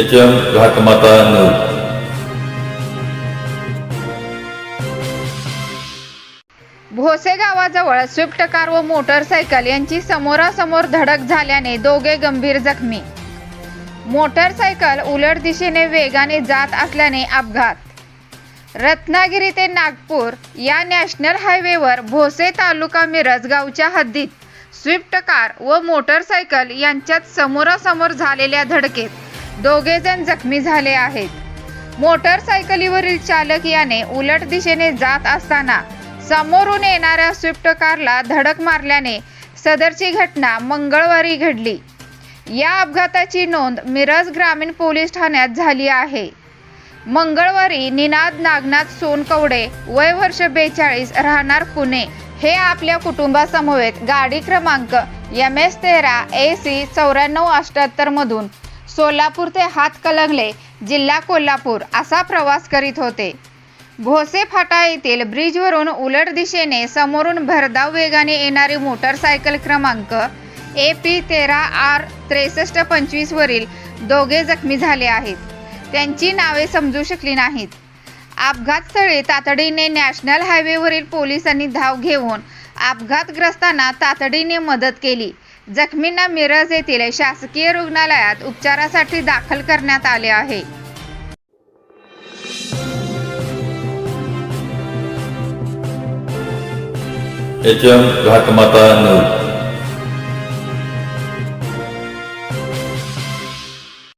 H M Ghatmata news Bhose गावाजवळ Swift car व motorcycle यांची समोरासमोर धडक झाल्याने दोघे गंभीर जखमी. मोटरसायकल उलट दिशेने वेगाने जात असल्याने अपघात. रत्नागिरी ते नागपूर या नॅशनल हायवेवर भोसे तालुका मिरज गावच्या हद्दीत स्विफ्ट कार व मोटरसायकल यांच्यात समोरासमोर झालेल्या धडकेत. दोघे जण जखमी झाले आहेत. मोटरसायकलीवरील चालक याने उलट दिशेने जात असताना समोरून येणाऱ्या स्विफ्ट कारला धडक मारल्याने सदरची घटना मंगळवारी घडली. या अपघाताची नोंद मिरज ग्रामीण पोलीस ठाण्यात झाली आहे. मंगळवारी निनाद नागनाथ सोनकवडे वय वर्ष बेचाळीस राहणार पुणे हे आपल्या कुटुंबासमवेत गाडी क्रमांक एम एस तेरा ए सी चौऱ्याण्णव अष्ट्याहत्तरमधून मधून सोलापूर ते हातकलंगले जिल्हा कोल्हापूर असा प्रवास करीत होते. भोसे फाटा येथील ब्रिजवरून उलट दिशेने समोरून भरधाव वेगाने येणारी मोटरसायकल क्रमांक ए पी तेरा आर त्रेसष्ट पंचवीसवरील दोघे जखमी झाले आहेत. त्यांची नावे समजू शकली नाहीत. अपघातस्थळी तातडीने नॅशनल हायवेवरील पोलिसांनी धाव घेऊन अपघातग्रस्तांना तातडीने मदत केली. जखमींना मिरज येथील शासकीय रुग्णालयात उपचारासाठी दाखल करण्यात आले आहे. H M Ghatmata news.